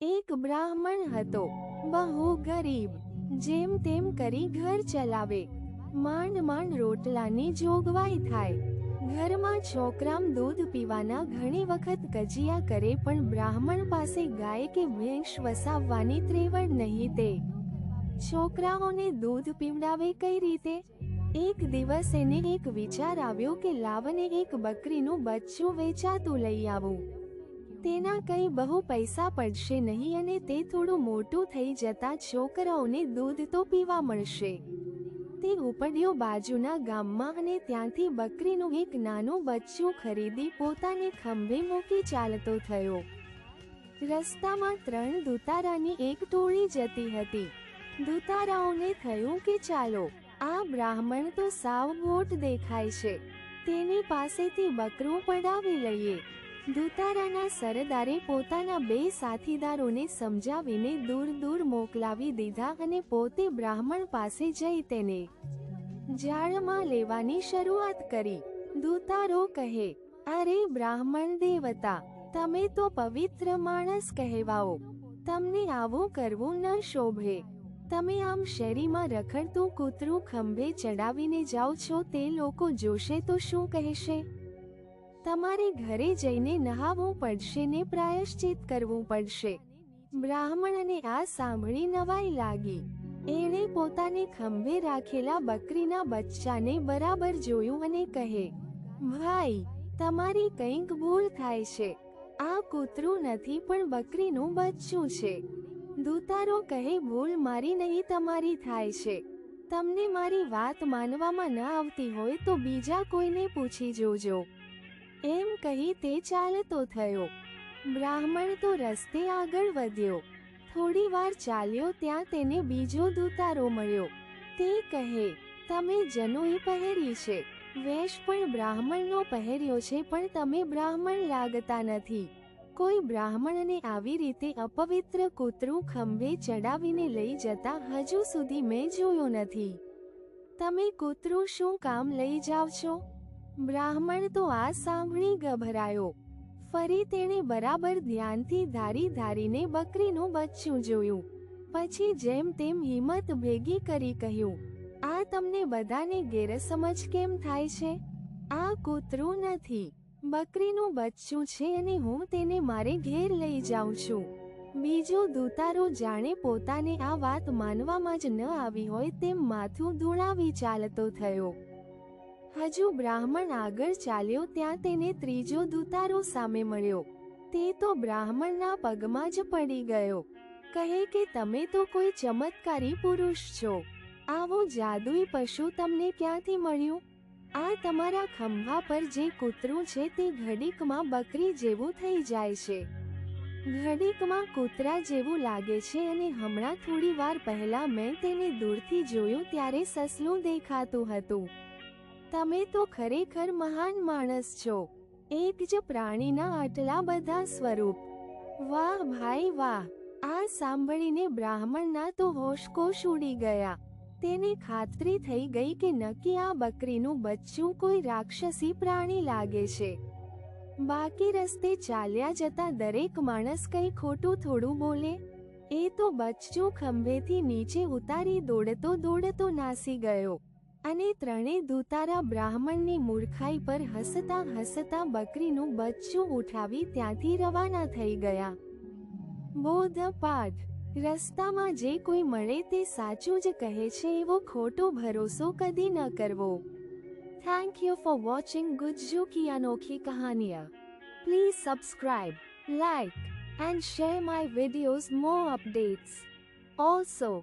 એક બ્રાહ્મણ હતો, બહુ ગરીબ, જેમ તેમ કરી ઘર ચલાવે. માંડ માંડ રોટલાની જોગવાઈ થાય. ઘરમાં છોકરામ દૂધ પીવાના ઘણી વખત કજિયા કરે પણ બ્રાહ્મણ પાસે ગાય કે ભેંસ વસાવવાની ત્રેવડ નહીં તે. છોકરાઓને દૂધ પીવડાવે કઈ રીતે? એક દિવસ એને એક વિચાર આવ્યો કે લાવને એક બકરીનું બચ્ચું વેચાતું લઈ આવું. તેના કંઈ બહુ પૈસા પડશે નહીં અને તે થોડું મોટું થઈ જતા છોકરાઓને દૂધ તો પીવા મળશે. તે ઉપડ્યો બાજુના ગામમાં અને ત્યાંથી બકરીનું એક નાનું બચ્ચું ખરીદી પોતાને ખંભે મૂકી ચાલતો થયો. રસ્તામાં ત્રણ દુતારાની એક ટોળી જતી હતી. દુતારાઓને થયું કે ચાલો, આ બ્રાહ્મણ તો સાવ મોટ દેખાય છે. તેની પાસેથી બકરું પડાવી લઈએ. દુતારાના સરદારે પોતાના બે સાથીદારોને સમજાવીને દૂર દૂર મોકલાવી દીધા અને પોતે બ્રાહ્મણ પાસે જઈ તેને જાળમાં લેવાની શરૂઆત કરી. દૂતારો કહે, અરે બ્રાહ્મણ દેવતા, તમે તો પવિત્ર માણસ કહેવાઓ. તમને આવું કરવું ન શોભે. તમે આમ શેરીમાં રખડતું કૂતરું ખંભે ચડાવીને જાઓ છો તે લોકો જોશે તો શું કહેશે? તમારે ઘરે જઈને નહાવું પડશે ને પ્રાયશ્ચિત કરવું પડશે. બ્રાહ્મણને આ સાંભળી નવાઈ લાગી. એણે પોતાને ખંભે રાખેલા બકરીના બચ્ચાને બરાબર જોયું અને કહે, ભાઈ, તમારી કંઈક ભૂલ થાય છે. આ કૂતરું નથી પણ બકરીનું બચ્ચું છે. દૂતારો કહે, ભૂલ મારી નહીં, તમારી થાય છે. તમને મારી વાત માનવામાં ન આવતી હોય તો બીજા કોઈને પૂછી જોજો. એમ કહી તે ચાલતો થયો. બ્રાહ્મણ તો રસ્તે આગળ વધ્યો. થોડી વાર ચાલ્યો ત્યાં તેને બીજો દૂતારો મળ્યો. તે કહે, તમે જનોઈ પહેરી છે. વેશ પણ બ્રાહ્મણનો પહેર્યો છે પણ તમે બ્રાહ્મણ લાગતા નથી. કોઈ બ્રાહ્મણને આવી રીતે અપવિત્ર કૂતરું ખંભે ચડાવીને લઈ જતા હજુ સુધી મેં જોયો નથી. તમે કૂતરું શું કામ લઈ જાવ છો? બ્રાહ્મણ તો આ સાંભળી ગભરાયો. ફરી તેણે બરાબર ધ્યાનથી ધારી ધારીને બકરીનું બચ્ચું જોયું. પછી જેમ તેમ હિંમત ભેગી કરી કહ્યું, આ તમને બધાને ગેરસમજ કેમ થાય છે? આ કૂતરું નથી. બકરીનું બચ્ચું છે અને હું તેને મારે ઘેર લઈ જાઉં છું. બીજો દૂતારો જાણે પોતાને આ વાત માનવામાં જ ન આવી હોય તેમ માથું ધૂળાવી ચાલતો થયો. હજુ બ્રાહ્મણ આગળ ચાલ્યો ત્યાં તેને ત્રીજો દૂતારો સામે મળ્યો. તે તો બ્રાહ્મણના પગમાં જ પડી ગયો. કહે કે તમે તો કોઈ ચમત્કારી પુરુષ છો. આવું જાદુઈ પશુ તમને ક્યાંથી મળ્યું? આ તમારા ખંભા પર જે કૂતરું છે તે ઘડીકમાં બકરી જેવું થઈ જાય છે. ઘડીકમાં કૂતરા જેવું લાગે છે અને હમણાં થોડી વાર પહેલા મેં તેને દૂરથી જોયું ત્યારે સસલું દેખાતું હતું. તમે તો ખરેખર મહાન માણસ છો. એક જ પ્રાણીના આટલા બધા સ્વરૂપ. વાહ ભાઈ વાહ. આ સાંભળીને બ્રાહ્મણના તો હોશકોશ ઉડી ગયા. તેને ખાતરી થઈ ગઈ કે નક્કી આ બકરીનું બચ્ચું કોઈ રાક્ષસી પ્રાણી લાગે છે. બાકી રસ્તે ચાલ્યા જતા દરેક માણસ કંઈ ખોટું થોડું બોલે? એ તો બચ્ચું ખંભેથી નીચે ઉતારી દોડતો દોડતો નાસી ગયો. અને ત્રણેય દૂતારા બ્રાહ્મણની મૂર્ખાઈ પર હસતા હસતા બકરીનું બચ્ચું ઉઠાવી ત્યાંથી રવાના થઈ ગયા. બોધ પાઠ. રસ્તામાં જે કોઈ મળે તે સાચું જ કહે છે એવો ખોટો ભરોસો કદી ન કરવો. Thank you for watching Gujju કી અનોખી કહાનિયા please subscribe like and share my videos more updates Also,